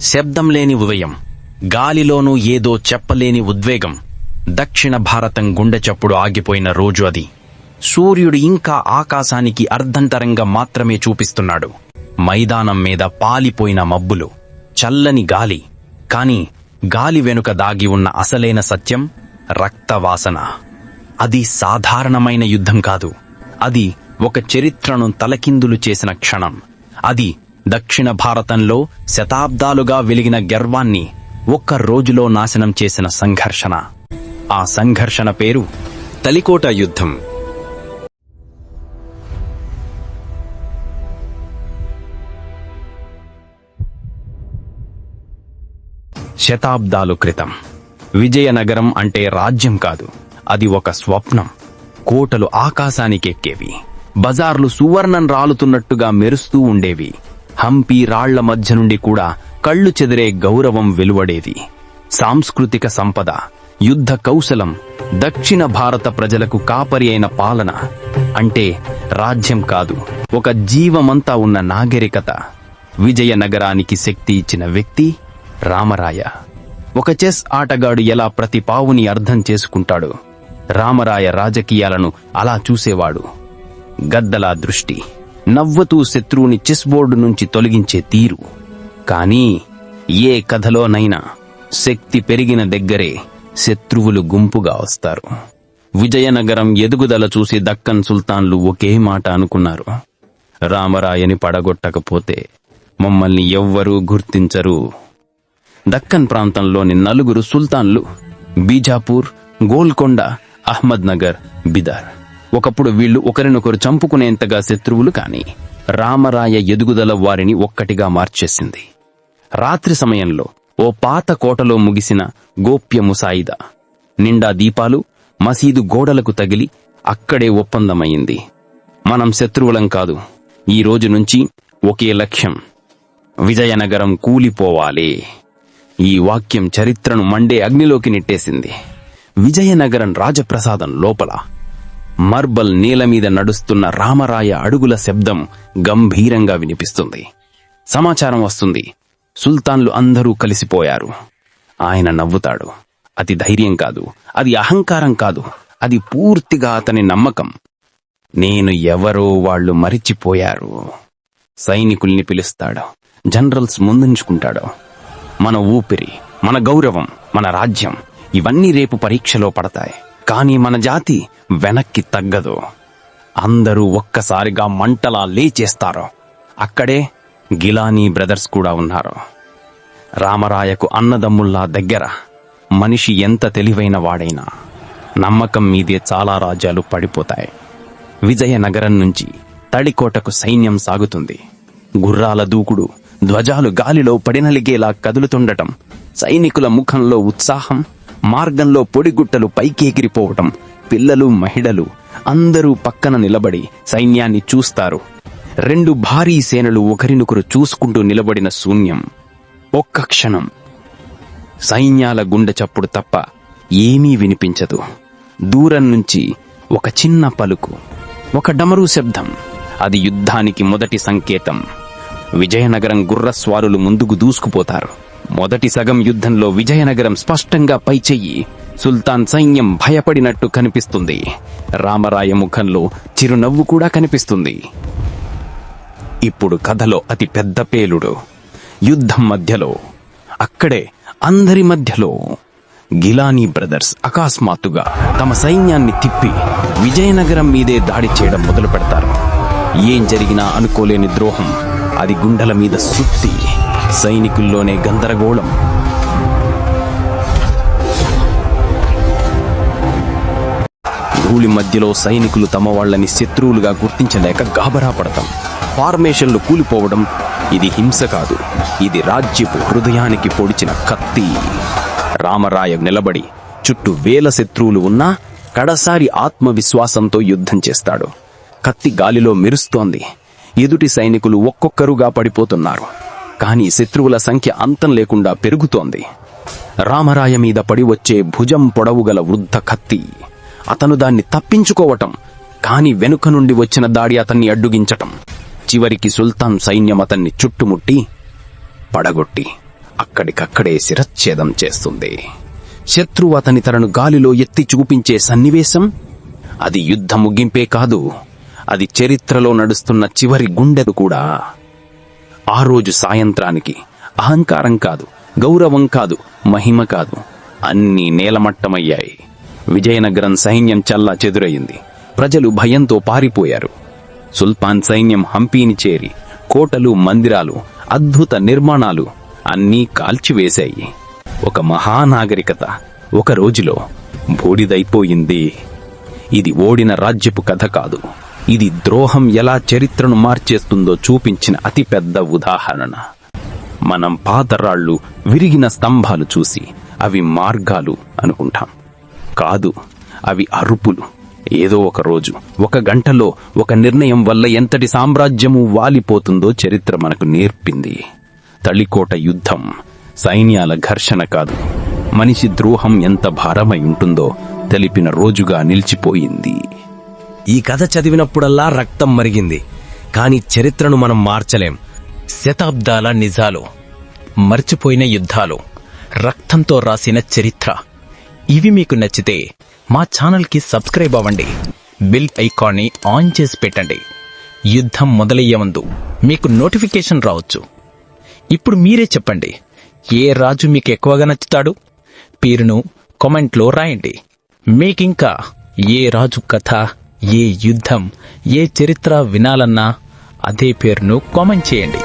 శబ్దం లేని ఉదయం గాలిలోనూ ఏదో చెప్పలేని ఉద్వేగం దక్షిణ భారతం గుండె చప్పుడు ఆగిపోయిన రోజు అది. సూర్యుడు ఇంకా ఆకాశానికి అర్ధంతరంగా మాత్రమే చూపిస్తున్నాడు. మైదానం మీద పాలిపోయిన మబ్బులు చల్లని గాలి కాని గాలి వెనుక దాగి ఉన్న అసలైన సత్యం రక్తవాసన. అది సాధారణమైన యుద్ధం కాదు. అది ఒక చరిత్రను తలకిందులు చేసిన క్షణం. అది దక్షిణ భారతంలో శతాబ్దాలుగా వెలిగిన గర్వాన్ని ఒక్క రోజులో నాశనం చేసిన సంఘర్షణ. ఆ సంఘర్షణ పేరు తలికోట యుద్ధం. శతాబ్దాలు క్రితం. విజయనగరం అంటే రాజ్యం కాదు అది ఒక స్వప్నం. కోటలు ఆకాశానికెక్కేవి. బజార్లు సువర్ణం రాలుతున్నట్టుగా మెరుస్తూ ఉండేవి. హంపి రాళ్ళ మధ్య నుండి కూడా కళ్ళు చెదిరే గౌరవం వెలువడేది. సాంస్కృతిక సంపద యుద్ధ కౌశలం దక్షిణ భారత ప్రజలకు కాపరి అయిన పాలన అంటే రాజ్యం కాదు ఒక జీవమంతా ఉన్న నాగరికత. విజయనగరానికి శక్తి ఇచ్చిన వ్యక్తి రామరాయ. ఒక చెస్ ఆటగాడు ఎలా ప్రతి పావుని అర్థం చేసుకుంటాడు రామరాయ రాజకీయాలను అలా చూసేవాడు. గద్దలా దృష్టి. నవ్వుతూ శత్రువుని చెస్ బోర్డు నుంచి తొలగించే తీరు. కానీ ఏ కథలోనైనా శక్తి పెరిగిన దగ్గరే శత్రువులు గుంపుగా వస్తారు. విజయనగరం ఎదుగుదల చూసి దక్కన్ సుల్తాన్లు ఒకే మాట అనుకున్నారు. రామరాయని పడగొట్టకపోతే మమ్మల్ని ఎవ్వరూ గుర్తించరు. దక్కన్ ప్రాంతంలోని నలుగురు సుల్తాన్లు బీజాపూర్ గోల్కొండ అహ్మద్నగర్ బిదార్. ఒకప్పుడు వీళ్ళు ఒకరినొకరు చంపుకునేంతగా శత్రువులు కాని రామరాయ ఎదుగుదల వారిని ఒక్కటిగా మార్చేసింది. రాత్రి సమయంలో ఓ పాత కోటలో ముగిసిన గోప్య ముసాయిదా నిండా దీపాలు మసీదు గోడలకు తగిలి అక్కడే ఒప్పందమయ్యింది. మనం శత్రువులం కాదు ఈ రోజు నుంచి ఒకే లక్ష్యం విజయనగరం కూలిపోవాలి. ఈ వాక్యం చరిత్రను మండే అగ్నిలోకి నెట్టేసింది. విజయనగరం రాజప్రసాదం లోపల మర్బల్ నేల మీద నడుస్తున్న రామరాయ అడుగుల శబ్దం గంభీరంగా వినిపిస్తుంది. సమాచారం వస్తుంది. సుల్తాన్లు అందరూ కలిసిపోయారు. ఆయన నవ్వుతాడు. అది ధైర్యం కాదు. అది అహంకారం కాదు. అది పూర్తిగా అతని నమ్మకం. నేను ఎవరో వాళ్ళు మరిచిపోయారు. సైనికుల్ని పిలుస్తాడు. జనరల్స్ ముందుంచుకుంటాడు. మన ఊపిరి మన గౌరవం మన రాజ్యం ఇవన్నీ రేపు పరీక్షలో పడతాయి. కానీ మన జాతి వెనక్కి తగ్గదు. అందరూ ఒక్కసారిగా మంటలా లేచేస్తారు. అక్కడే గిలానీ బ్రదర్స్ కూడా ఉన్నారు. రామరాయకు అన్నదమ్ముల్లా దగ్గర మనిషి ఎంత తెలివైన వాడైనా నమ్మకం మీదే చాలా రాజ్యాలు పడిపోతాయి. విజయనగరం నుంచి తడికోటకు సైన్యం సాగుతుంది. గుర్రాల దూకుడు ధ్వజాలు గాలిలో పడినలిగేలా కదులుతుండటం సైనికుల ముఖంలో ఉత్సాహం మార్గంలో పొడిగుట్టలు పైకెగిరిపోవటం. పిల్లలు మహిళలు అందరూ పక్కన నిలబడి సైన్యాన్ని చూస్తారు. రెండు భారీ సేనలు ఒకరినొకరు చూసుకుంటూ నిలబడిన శూన్యం. ఒక్క క్షణం. సైన్యాల గుండె చప్పుడు తప్ప ఏమీ వినిపించదు. దూరం నుంచి ఒక చిన్న పలుకు ఒక డమరు శబ్దం. అది యుద్ధానికి మొదటి సంకేతం. విజయనగరం గుర్రస్వారులు ముందుకు దూసుకుపోతారు. మొదటి సగం యుద్ధంలో విజయనగరం స్పష్టంగా పైచెయ్యి. సుల్తాన్ సైన్యం భయపడినట్టు కనిపిస్తుంది. రామరాయ ముఖంలో చిరునవ్వు కూడా కనిపిస్తుంది. ఇప్పుడు కథలో అతి పెద్ద పేలుడు. యుద్ధం మధ్యలో. అక్కడే అందరి మధ్యలో. గిలానీ బ్రదర్స్ అకస్మాత్తుగా తమ సైన్యాన్ని తిప్పి విజయనగరం మీదే దాడి చేయడం మొదలు పెడతారు ఏం జరిగినా అనుకోలేని ద్రోహం. అది గుండెల మీద సుత్తి. సైనికుల్లోనే గందరగోళం. ధూళి మధ్యలో సైనికులు తమ వాళ్ళని శత్రువులుగా గుర్తించలేక గాబరా పడతాం ఫార్మేషన్లు కూలిపోవడం ఇది హింస కాదు. ఇది రాజ్యపు హృదయానికి పొడిచిన కత్తి. రామరాయ నిలబడి చుట్టూ వేల శత్రువులు ఉన్నా కడసారి ఆత్మవిశ్వాసంతో యుద్ధం చేస్తాడు. కత్తి గాలిలో మెరుస్తోంది. ఎదుటి సైనికులు ఒక్కొక్కరుగా పడిపోతున్నారు. కానీ శత్రువుల సంఖ్య అంతం లేకుండా పెరుగుతోంది. రామరాయ మీద పడి వచ్చే భుజం పొడవుగల వృద్ధ కత్తి. అతను దాన్ని తప్పించుకోవటం కాని వెనుక నుండి వచ్చిన దాడి అతన్ని అడ్డుగించటం. చివరికి సుల్తాన్ సైన్యం అతన్ని చుట్టుముట్టి పడగొట్టి అక్కడికక్కడే శిరచ్ఛేదం చేస్తుంది. శత్రువు అతని తనను గాలిలో ఎత్తి చూపించే సన్నివేశం? అది యుద్ధ ముగింపే కాదు. అది చరిత్రలో నడుస్తున్న చివరి గుండెదు కూడా. ఆ రోజు సాయంత్రానికి. అహంకారం కాదు గౌరవం కాదు మహిమ కాదు. అన్నీ నేలమట్టమయ్యాయి. విజయనగరం సైన్యం చల్లా చెదురయ్యింది ప్రజలు భయంతో పారిపోయారు. సుల్తాన్ సైన్యం హంపీని చేరి కోటలు మందిరాలు అద్భుత నిర్మాణాలు అన్నీ కాల్చివేశాయి. ఒక మహానాగరికత ఒక రోజులో బూడిదైపోయింది. ఇది ఓడిన రాజ్యపు కథ కాదు. ఇది ద్రోహం ఎలా చరిత్రను మార్చేస్తుందో చూపించిన అతిపెద్ద ఉదాహరణ. మనం పాతరాళ్ళు విరిగిన స్తంభాలు చూసి అవి మార్గాలు అనుకుంటాం. కాదు అవి అరుపులు. ఏదో ఒక రోజు ఒక గంటలో ఒక నిర్ణయం వల్ల ఎంతటి సామ్రాజ్యము వాలిపోతుందో చరిత్ర మనకు నేర్పింది. తళికోట యుద్ధం సైన్యాల ఘర్షణ కాదు. మనిషి ద్రోహం ఎంత భారమై ఉంటుందో తెలిపిన రోజుగా నిలిచిపోయింది. ఈ కథ చదివినప్పుడల్లా రక్తం మరిగింది. కానీ చరిత్రను మనం మార్చలేం. శతాబ్దాల నిజాలు మర్చిపోయిన యుద్ధాలు రక్తంతో రాసిన చరిత్ర. ఇవి మీకు నచ్చితే మా ఛానల్కి సబ్స్క్రైబ్ అవ్వండి. బిల్ ఐకాన్ని ఆన్ చేసి పెట్టండి. యుద్ధం మొదలయ్యే ముందు మీకు నోటిఫికేషన్ రావచ్చు. ఇప్పుడు మీరే చెప్పండి ఏ రాజు మీకు ఎక్కువగా నచ్చుతాడు? పేరును కామెంట్లో రాయండి. మీకింకా ఏ రాజు కథ ఏ యుద్ధం ఏ చరిత్ర వినాలన్నా అదే పేరును కామెంట్ చేయండి.